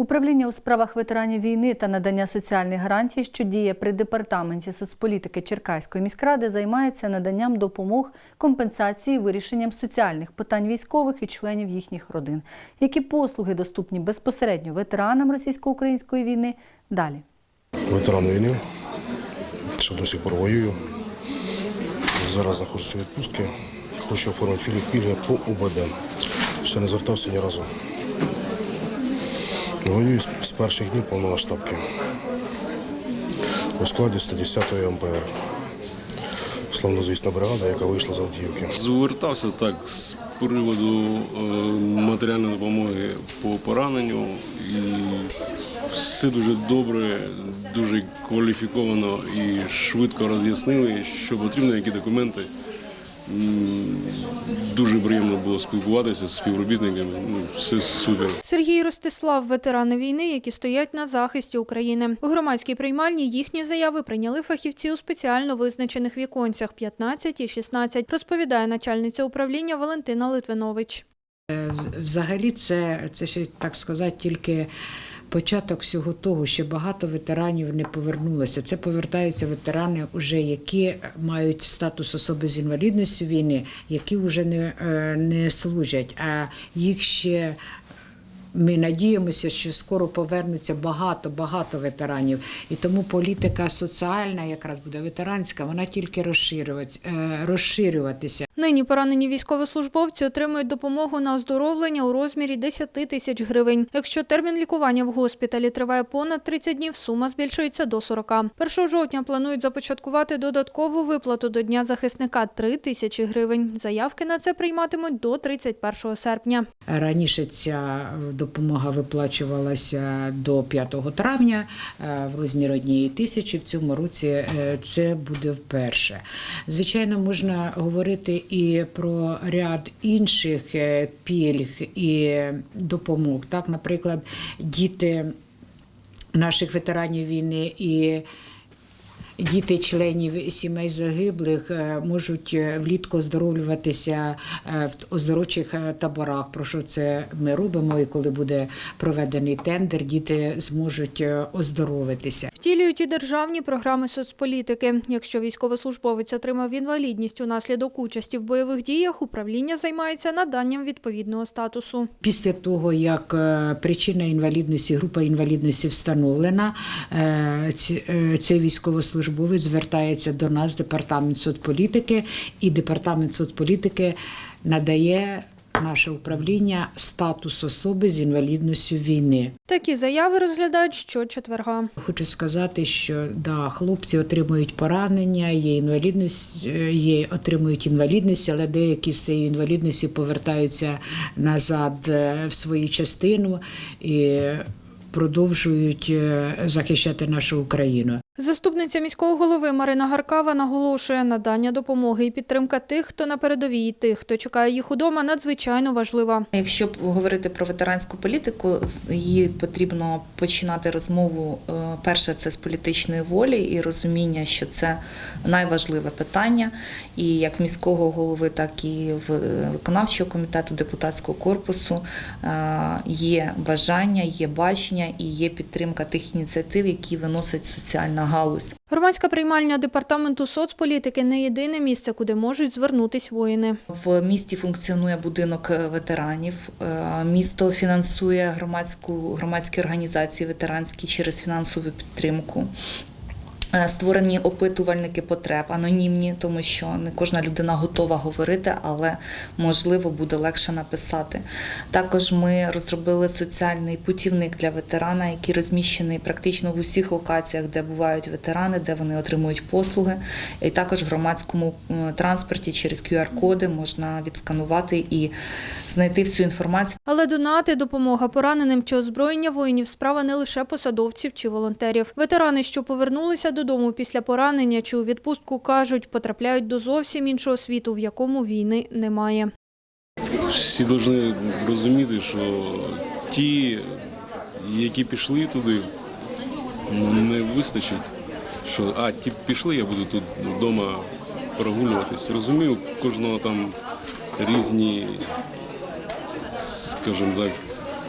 Управління у справах ветеранів війни та надання соціальних гарантій, що діє при департаменті соцполітики Черкаської міськради, займається наданням допомог, компенсації, вирішенням соціальних питань військових і членів їхніх родин. Які послуги доступні безпосередньо ветеранам російсько-української війни? Далі. ветеран війни, що до сих пор воюю. Зараз знаходжуся у відпустці. Хочу оформити фільм пільги по УБД. Ще не звертався ні разу. Воюю з- перших днів повномасштабки. У складі 110-ї МПР. Славнозвісна бригада, яка вийшла з Авдіївки. Звертався так з приводу е, матеріальної допомоги по пораненню і все дуже добре, дуже кваліфіковано і швидко роз'яснили, що потрібно, які документи. Дуже приємно було спілкуватися з співробітниками. Ну, все супер. Сергій Ростислав, ветерани війни, які стоять на захисті України. У громадській приймальні їхні заяви прийняли фахівці у спеціально визначених віконцях 15 і 16, розповідає начальниця управління Валентина Литвинович. Взагалі, це, це ще так сказати, тільки початок всього того, що багато ветеранів не повернулося. Це повертаються ветерани, вже які мають статус особи з інвалідністю війни, які вже не, е, не служать, а їх ще. Ми надіємося, що скоро повернуться багато багато ветеранів, і тому політика соціальна, якраз буде ветеранська, вона тільки розширювати, е, розширюватися. Нині поранені військовослужбовці отримують допомогу на оздоровлення у розмірі 10 тисяч гривень. Якщо термін лікування в госпіталі триває понад 30 днів, сума збільшується до 40. 1 жовтня планують започаткувати додаткову виплату до Дня захисника 3 тисячі гривень. Заявки на це прийматимуть до 31 серпня. Раніше ця допомога виплачувалася до 5 травня е, в розмірі однієї тисячі. В цьому році е, це буде вперше. Звичайно, можна говорити і про ряд інших е, пільг і допомог. Так, наприклад, діти наших ветеранів війни і Діти членів сімей загиблих е, можуть е, влітку оздоровлюватися е, в оздоровчих таборах. Про що це ми робимо? І коли буде проведений тендер, діти зможуть оздоровитися. Втілюють і державні програми соцполітики. Якщо військовослужбовець отримав інвалідність унаслідок участі в бойових діях, управління займається наданням відповідного статусу. Після того, як причина інвалідності, група інвалідності встановлена, цей військовослужбовець звертається до нас, департамент соцполітики, і департамент соцполітики надає наше управління статус особи з інвалідністю війни. Такі заяви розглядають щочетверга. Хочу сказати, що да, хлопці отримують поранення, є інвалідність, е, є, отримують інвалідність, але деякі з цієї інвалідності повертаються назад е, в свою частину і продовжують е, захищати нашу Україну. Заступниця міського голови Марина Гаркава наголошує, надання допомоги і підтримка тих, хто на передовій, і тих, хто чекає їх удома, надзвичайно важлива. Якщо говорити про ветеранську політику, її потрібно починати розмову е, перше це з політичної волі і розуміння, що це найважливе питання. І як міського голови, так і е, виконавчого комітету депутатського корпусу е, є бажання, є бачення і є підтримка тих ініціатив, які виносить соціальна галузь. Громадська приймальня департаменту соцполітики не єдине місце, куди можуть звернутись воїни. В місті функціонує будинок е, ветеранів. Е, Місто фінансує громадську громадські організації ветеранські через фінансову підтримку. Е, Створені опитувальники потреб анонімні, тому що не кожна людина готова говорити, але можливо буде легше написати. Також ми розробили соціальний путівник для ветерана, який розміщений практично в усіх локаціях, де бувають ветерани, де вони отримують послуги. І також в громадському транспорті через QR-коди можна відсканувати і знайти всю інформацію. Але донати, допомога пораненим чи озброєння воїнів справа не лише посадовців чи волонтерів. Ветерани, що повернулися додому після поранення чи у відпустку, кажуть, потрапляють до зовсім іншого світу, в якому війни немає. Всі повинні розуміти, що ті, які пішли туди, ну, не вистачить, що а, ті пішли, я буду тут вдома прогулюватись. Розумію, кожного там різні, скажімо так,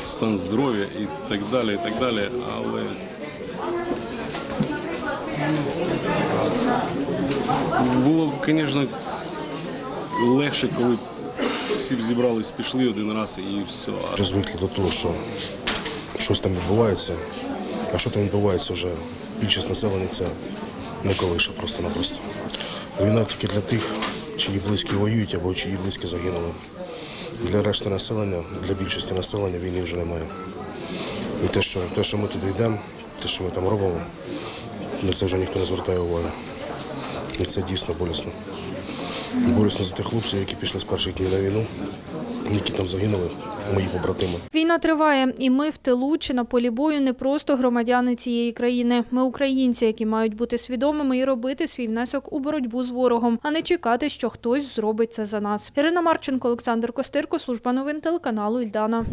стан здоров'я і так далі, і так далі. Але було б, звісно, легше, коли всі б зібрались, пішли один раз і все. Вже звикли до того, що щось там відбувається, а що там відбувається вже більшість населення це не колише просто-напросто. Війна тільки для тих, чиї близькі воюють або чиї близькі загинули. Для решти населення, для більшості населення війни вже немає. І те, що, те, що ми туди йдемо, те, що ми там робимо, на це вже ніхто не звертає уваги. І це дійсно болісно. Болісно за тих хлопців, які пішли з перших днів на війну, які там загинули, мої побратими. Війна триває, і ми в тилу чи на полі бою не просто громадяни цієї країни. Ми українці, які мають бути свідомими і робити свій внесок у боротьбу з ворогом, а не чекати, що хтось зробить це за нас. Ірина Марченко, Олександр Костирко, служба новин телеканалу Ільдана.